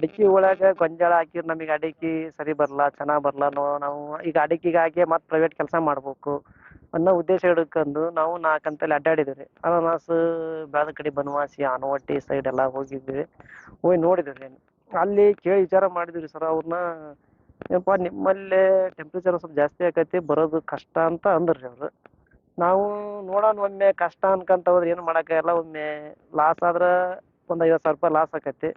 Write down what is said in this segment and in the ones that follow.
ಅಡಿಕೆ ಒಳಗ ಗೊಂಜಾಳ ಹಾಕಿದ್ರ ನಮಗೆ ಅಡಿಕೆ ಸರಿ ಬರಲ್ಲ ಚೆನ್ನಾಗಿ ಬರಲ್ಲ ನೋ ನಾವು ಈಗ ಅಡಿಕೆಗೆ ಹಾಕಿ ಮತ್ತೆ ಪ್ರೈವೇಟ್ ಕೆಲಸ ಮಾಡ್ಬೇಕು ಅನ್ನೋ ಉದ್ದೇಶ ಹಿಡ್ಕೊಂಡು ನಾವು ನಾಲ್ಕಂತಲ್ಲಿ ಅಡ್ಡಾಡಿದ್ವಿ ರೀ ಅನಾನಸ್ ಬೆಳೆದ ಕಡೆ ಬನವಾಸಿ, ಆನವಟ್ಟಿ ಸೈಡ್ ಎಲ್ಲಾ ಹೋಗಿದ್ವಿ ಹೋಗಿ ನೋಡಿದ್ವಿ ಅಲ್ಲಿ ಕೇಳಿ ವಿಚಾರ ಮಾಡಿದ್ವಿ ಸರ್ ಅವ್ರನ್ನ. ಏನಪ್ಪ ನಿಮ್ಮಲ್ಲೇ ಟೆಂಪ್ರೇಚರ್ ಸ್ವಲ್ಪ ಜಾಸ್ತಿ ಆಕೈತಿ, ಬರೋದು ಕಷ್ಟ ಅಂತ ಅಂದ್ರಿ ಅವ್ರು. ನಾವು ನೋಡೋಣ ಒಮ್ಮೆ, ಕಷ್ಟ ಅನ್ಕಂತ ಹೋದ್ರೆ ಏನು ಮಾಡೋಕ್ಕಾಗಲ್ಲ. ಒಮ್ಮೆ ಲಾಸ್ ಆದ್ರೆ ಒಂದು ಐವತ್ತು ಸಾವಿರ ರೂಪಾಯಿ ಲಾಸ್ ಆಕೈತಿ.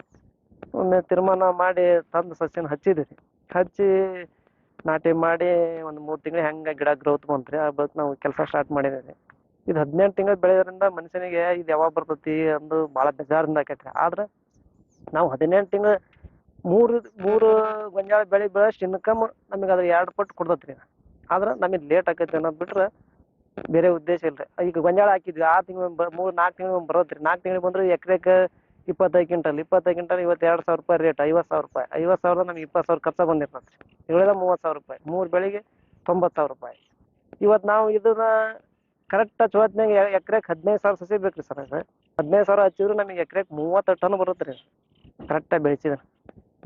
ಒಮ್ಮೆ ತೀರ್ಮಾನ ಮಾಡಿ ತಂದು ಸಸಿನ ಹಚ್ಚಿದ್ವಿ ಹಚ್ಚಿ ನಾಟಿ ಮಾಡಿ ಒಂದು ಮೂರು ತಿಂಗಳು ಹೆಂಗೆ ಗಿಡ ಗ್ರೋತ್ ಬಂತ್ರಿ ಆ ಬಳಿಕ ನಾವು ಕೆಲಸ ಸ್ಟಾರ್ಟ್ ಮಾಡಿದ್ವಿ ಇದು ಹದಿನೆಂಟು ತಿಂಗಳು ಬೆಳೆಯೋದ್ರಿಂದ ಮನುಷ್ಯನಿಗೆ ಇದು ಯಾವಾಗ ಬರ್ತೈತಿ ಅಂದು ಭಾಳ ಬೇಜಾರಿಂದ ಆಕೈತಿ ಆದ್ರೆ ನಾವು ಹದಿನೆಂಟು ತಿಂಗಳು ಮೂರು ಮೂರು ಗೊಂಜಾಳ ಬೆಳೆ ಬೆಳೆಯಷ್ಟು ಇನ್ಕಮ್ ನಮಗೆ ಅದ್ರ ಎರಡು ಪಟ್ಟು ಕೊಡ್ತೈತಿ ರೀ ಆದ್ರೆ ನಮಗೆ ಲೇಟ್ ಆಕೈತಿ ಅನ್ನೋದು ಬಿಟ್ರೆ ಬೇರೆ ಉದ್ದೇಶ ಇಲ್ಲ ರೀ ಈಗ ಗೊಂಜಾಳ ಹಾಕಿದ್ವಿ, ಆ ತಿಂಗಳು ಮೂರು ನಾಲ್ಕು ತಿಂಗಳು ಬರೋದ್ರಿ ನಾಲ್ಕು ತಿಂಗಳು ಬಂದ್ರೆ ಎಕರೆಗೆ ಇಪ್ಪತ್ತೈದು ಕ್ವಿಂಟಲ್ ಇಪ್ಪತ್ತೈದು ಕ್ವಿಂಟಲ್ ಇವತ್ತು ಎರಡು ಸಾವಿರ ರೂಪಾಯಿ ರೇಟ್ ಐವತ್ತು ಸಾವಿರ ರೂಪಾಯಿ. ಐವತ್ತು ಸಾವಿರದ ನಮ್ಗೆ ಇಪ್ಪತ್ತು ಸಾವಿರ ಖರ್ಚು ಬಂದಿರ್ತದೆ. ಉಳಿದ ಮೂವತ್ತು ಸಾವಿರ ರೂಪಾಯಿ. ಮೂರು ಬೆಳಿಗ್ಗೆ ತೊಂಬತ್ತು ಸಾವಿರ ರೂಪಾಯಿ. ಇವತ್ತು ನಾವು ಇದನ್ನ ಕರೆಕ್ಟ್ ಚೋತ್ನಾಗ ಎಕರೆಗೆ ಹದಿನೈದು ಸಾವಿರ ಸಸಿ ಬೇಕು ರೀ ಸರ್ ಅದು. ಹದಿನೈದು ಸಾವಿರ ಹಚ್ಚಿದ್ರು ನಮಗೆ ಎಕರೆಗೆ ಮೂವತ್ತು ಟನ್ ಬರುತ್ತೆ ರೀ ಕರೆಕ್ಟಾಗಿ ಬೆಳೆಸಿದ್ರೆ.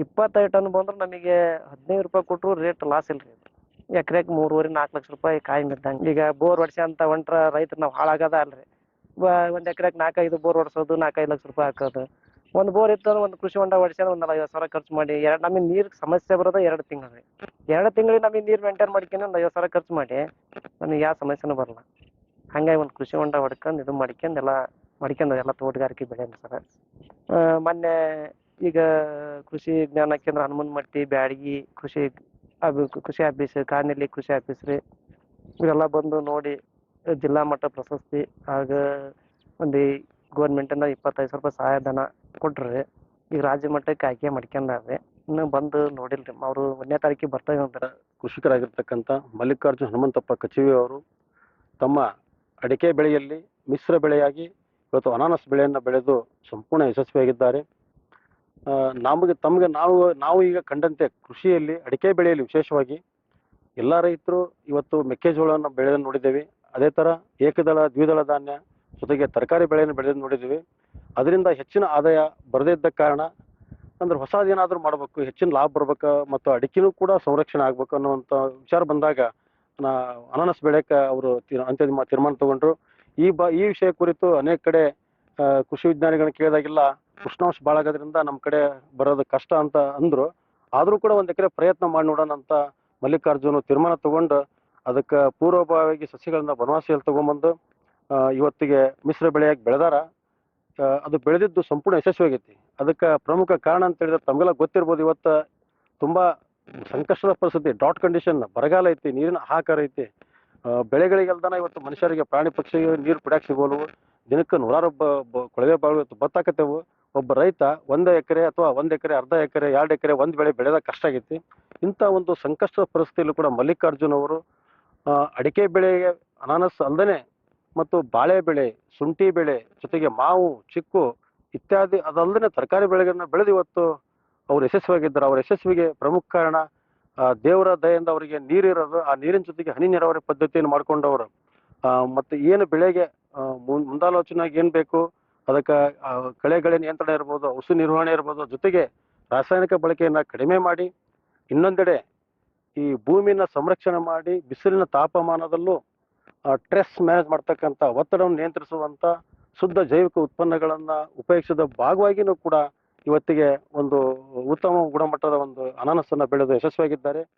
ಇಪ್ಪತ್ತೈದು ಟನ್ ಬಂದ್ರೆ ನಮಗೆ ಹದಿನೈದು ರೂಪಾಯಿ ಕೊಟ್ಟರು ರೇಟ್ ಲಾಸ್ ಇಲ್ಲ ರೀ ಎಕರೆಗೆ ಮೂರುವರೆ ನಾಲ್ಕು ಲಕ್ಷ ರೂಪಾಯಿ ಕಾಯಿ ಇದ್ದಂಗೆ ಈಗ ಬೋರ್ ಹೊಡ್ಸಿ ಅಂತ ಹೊಂಟ್ರ ರೈತರು ನಾವು ಹಾಳಾಗದ ಅಲ್ರಿ. ಒಂದು ಎಕರೆಗೆ ನಾಲ್ಕೈದು ಬೋರ್ ಹೊಡ್ಸೋದು ನಾಲ್ಕೈದು ಲಕ್ಷ ರೂಪಾಯಿ ಹಾಕೋದು. ಒಂದು ಬೋರ್ ಇತ್ತು ಅಂದ್ರೆ ಒಂದು ಕೃಷಿ ಹೊಂಡ ಹೊಡ್ಸ್ಯಾನ ಒಂದ್ ನಲವತ್ತು ಸಾವಿರ ಖರ್ಚು ಮಾಡಿ, ಎರಡು ನಮಗೆ ನೀರ್ ಸಮಸ್ಯೆ ಬರೋದು ಎರಡು ತಿಂಗಳು ಎರಡು ತಿಂಗಳಿಗೆ ನಮಗೆ ನೀರು ಮೇಂಟೈನ್ ಮಾಡ್ಕೊಂಡು ಒಂದ್ ಐವತ್ತು ಸಾವಿರ ಖರ್ಚು ಮಾಡಿ, ನಮಗೆ ಯಾವ ಸಮಸ್ಯೆನೂ ಬರಲ್ಲ. ಹಂಗಾಗಿ ಒಂದು ಕೃಷಿ ಹೊಂಡ ಹೊಡ್ಕೊಂಡು ಇದು ಮಾಡ್ಕೊಂಡು ಎಲ್ಲ ಮಾಡ್ಕೊಂಡು ಎಲ್ಲ ತೋಟಗಾರಿಕೆ ಬೆಳೆ ಸರ್. ಮೊನ್ನೆ ಈಗ ಕೃಷಿ ಜ್ಞಾನ ಕೇಂದ್ರ ಹನುಮನಮಟ್ಟಿ ಬ್ಯಾಡಗಿ ಕೃಷಿ ಕೃಷಿ ಆಫೀಸ್ ಕಾನಿಲಿ ಕೃಷಿ ಆಫೀಸ್ ರೀ. ಬಂದು ನೋಡಿ ಜಿಲ್ಲಾ ಮಟ್ಟ ಪ್ರಶಸ್ತಿ ಆಗ ಒಂದು ಗೌರ್ಮೆಂಟಿಂದ ಇಪ್ಪತ್ತೈದು ಸಾವಿರ ರೂಪಾಯಿ ಸಹಾಯಧನ ಕೊಟ್ಟರೆ ಈಗ ರಾಜ್ಯ ಮಟ್ಟಕ್ಕೆ ಆಯ್ಕೆ ಮಾಡ್ಕೊಂಡಾರೆ. ಇನ್ನು ಬಂದು ನೋಡಿಲ್ರಿ ಅವರು ಒಂದನೇ ತಾರೀಕಿಗೆ ಬರ್ತಾರೆ ಅಂತಾರೆ ಕೃಷಿಕರಾಗಿರ್ತಕ್ಕಂಥ ಮಲ್ಲಿಕಾರ್ಜುನ ಹನುಮಂತಪ್ಪ ಕಚಿವಿ ಅವರು ತಮ್ಮ ಅಡಿಕೆ ಬೆಳೆಯಲ್ಲಿ ಮಿಶ್ರ ಬೆಳೆಯಾಗಿ ಇವತ್ತು ಅನಾನಸ್ ಬೆಳೆಯನ್ನು ಬೆಳೆದು ಸಂಪೂರ್ಣ ಯಶಸ್ವಿಯಾಗಿದ್ದಾರೆ. ನಮಗೆ, ತಮಗೆ ನಾವು ನಾವು ಈಗ ಕಂಡಂತೆ ಕೃಷಿಯಲ್ಲಿ ಅಡಿಕೆ ಬೆಳೆಯಲ್ಲಿ ವಿಶೇಷವಾಗಿ ಎಲ್ಲ ರೈತರು ಇವತ್ತು ಮೆಕ್ಕೆಜೋಳವನ್ನು ಬೆಳೆದು ನೋಡಿದ್ದೇವೆ. ಅದೇ ಥರ ಏಕದಳ, ದ್ವಿದಳ ಧಾನ್ಯ ಜೊತೆಗೆ ತರಕಾರಿ ಬೆಳೆಯನ್ನು ಬೆಳೆದು ನೋಡಿದ್ವಿ ಅದರಿಂದ ಹೆಚ್ಚಿನ ಆದಾಯ ಬರದೇ ಇದ್ದ ಕಾರಣ ಅಂದ್ರೆ ಹೊಸದೇನಾದರೂ ಮಾಡಬೇಕು, ಹೆಚ್ಚಿನ ಲಾಭ ಬರ್ಬೇಕು ಮತ್ತು ಅಡಿಕೆನೂ ಕೂಡ ಸಂರಕ್ಷಣೆ ಆಗ್ಬೇಕು ಅನ್ನುವಂಥ ವಿಚಾರ ಬಂದಾಗ ನಾ ಅನಾನಸ್ ಬೆಳೆಯಕ್ಕೆ ಅವರು ಅಂತ್ಯದ ತೀರ್ಮಾನ ತಗೊಂಡ್ರು. ಈ ಬ, ಈ ವಿಷಯ ಕುರಿತು ಅನೇಕ ಕಡೆ ಕೃಷಿ ವಿಜ್ಞಾನಿಗಳನ್ನ ಕೇಳಿದಾಗೆಲ್ಲ ಉಷ್ಣಾಂಶ ಭಾಳ ಆಗೋದ್ರಿಂದ ನಮ್ಮ ಕಡೆ ಬರೋದು ಕಷ್ಟ ಅಂತ ಅಂದ್ರು. ಆದರೂ ಕೂಡ ಒಂದು ಎಕರೆ ಪ್ರಯತ್ನ ಮಾಡಿ ನೋಡೋಣ ಅಂತ ಮಲ್ಲಿಕಾರ್ಜುನ ತೀರ್ಮಾನ ತಗೊಂಡು ಅದಕ್ಕೆ ಪೂರ್ವಭಾವಿಯಾಗಿ ಸಸಿಗಳನ್ನ ಬನವಾಸಿಯಲ್ಲಿ ತಗೊಂಬಂದು ಇವತ್ತಿಗೆ ಮಿಶ್ರ ಬೆಳೆಯಾಗಿ ಬೆಳೆದಾರ. ಅದು ಬೆಳೆದಿದ್ದು ಸಂಪೂರ್ಣ ಯಶಸ್ವಿಯಾಗೈತಿ. ಅದಕ್ಕೆ ಪ್ರಮುಖ ಕಾರಣ ಅಂತ ಹೇಳಿದ್ರೆ ತಮಗೆಲ್ಲ ಗೊತ್ತಿರ್ಬೋದು ಇವತ್ತು ತುಂಬಾ ಸಂಕಷ್ಟದ ಪರಿಸ್ಥಿತಿ. ಡಾಟ್ ಕಂಡೀಷನ್, ಬರಗಾಲ ಐತಿ, ನೀರಿನ ಹಾಹಾಕಾರ ಐತಿ. ಬೆಳೆಗಳಿಗೆ ಬೆಳೆಗಳಿಗೆಲ್ದಾನ ಇವತ್ತು ಮನುಷ್ಯರಿಗೆ, ಪ್ರಾಣಿ ಪಕ್ಷಿಗೆ ನೀರು ಕುಡಿಯಕ್ಕೆ ಸಿಗೋಲ್ವು ದಿನಕ್ಕೆ ನೂರಾರು ಕೊಳವೆ ಬಾಳು ಇವತ್ತು ಬತ್ತಾಕತ್ತೇವು. ಒಬ್ಬ ರೈತ ಒಂದು ಎಕರೆ ಅಥವಾ ಒಂದು ಎಕರೆ, ಅರ್ಧ ಎಕರೆ, ಎರಡು ಎಕರೆ ಒಂದು ಬೆಳೆ ಬೆಳೆದ ಕಷ್ಟ ಆಗೈತಿ. ಇಂಥ ಒಂದು ಸಂಕಷ್ಟದ ಪರಿಸ್ಥಿತಿಯಲ್ಲೂ ಕೂಡ ಮಲ್ಲಿಕಾರ್ಜುನ್ ಅವರು ಅಡಿಕೆ ಬೆಳೆಗೆ ಅನಾನಸ್ ಅಲ್ಲದೆ ಮತ್ತು ಬಾಳೆ ಬೆಳೆ, ಶುಂಠಿ ಬೆಳೆ ಜೊತೆಗೆ ಮಾವು, ಚಿಕ್ಕು ಇತ್ಯಾದಿ ಅದಲ್ಲದೆ ತರಕಾರಿ ಬೆಳೆಗಳನ್ನ ಬೆಳೆದು ಇವತ್ತು ಅವ್ರು ಯಶಸ್ವಿಯಾಗಿದ್ದಾರೆ. ಅವರ ಯಶಸ್ವಿಗೆ ಪ್ರಮುಖ ಕಾರಣ ದೇವರ ದಯೆಯಿಂದ ಅವರಿಗೆ ನೀರಿರೋದು, ಆ ನೀರಿನ ಜೊತೆಗೆ ಹನಿ ನೀರಾವರಿ ಪದ್ಧತಿಯನ್ನು ಮಾಡ್ಕೊಂಡವರು. ಮತ್ತು ಏನು ಬೆಳೆಗೆ ಮುಂದಾಲೋಚನೆ ಏನ್ ಬೇಕು, ಅದಕ್ಕೆ ಕಳೆಗಳ ನಿಯಂತ್ರಣ ಇರ್ಬೋದು ಔಷಧಿ ನಿರ್ವಹಣೆ ಇರ್ಬೋದು, ಜೊತೆಗೆ ರಾಸಾಯನಿಕ ಬಳಕೆಯನ್ನು ಕಡಿಮೆ ಮಾಡಿ, ಇನ್ನೊಂದೆಡೆ ಈ ಭೂಮಿನ ಸಂರಕ್ಷಣೆ ಮಾಡಿ ಬಿಸಿಲಿನ ತಾಪಮಾನದಲ್ಲೂ ಟ್ರೆಸ್ ಮ್ಯಾನೇಜ್ ಮಾಡ್ತಕ್ಕಂಥ ಒತ್ತಡವನ್ನು ನಿಯಂತ್ರಿಸುವಂತ ಶುದ್ಧ ಜೈವಿಕ ಉತ್ಪನ್ನಗಳನ್ನ ಉಪಯೋಗಿಸಿದ ಭಾಗವಾಗಿನೂ ಕೂಡ ಇವತ್ತಿಗೆ ಒಂದು ಉತ್ತಮ ಗುಣಮಟ್ಟದ ಒಂದು ಅನಾನಸನ್ನ ಬೆಳೆದು ಯಶಸ್ವಿಯಾಗಿದ್ದಾರೆ.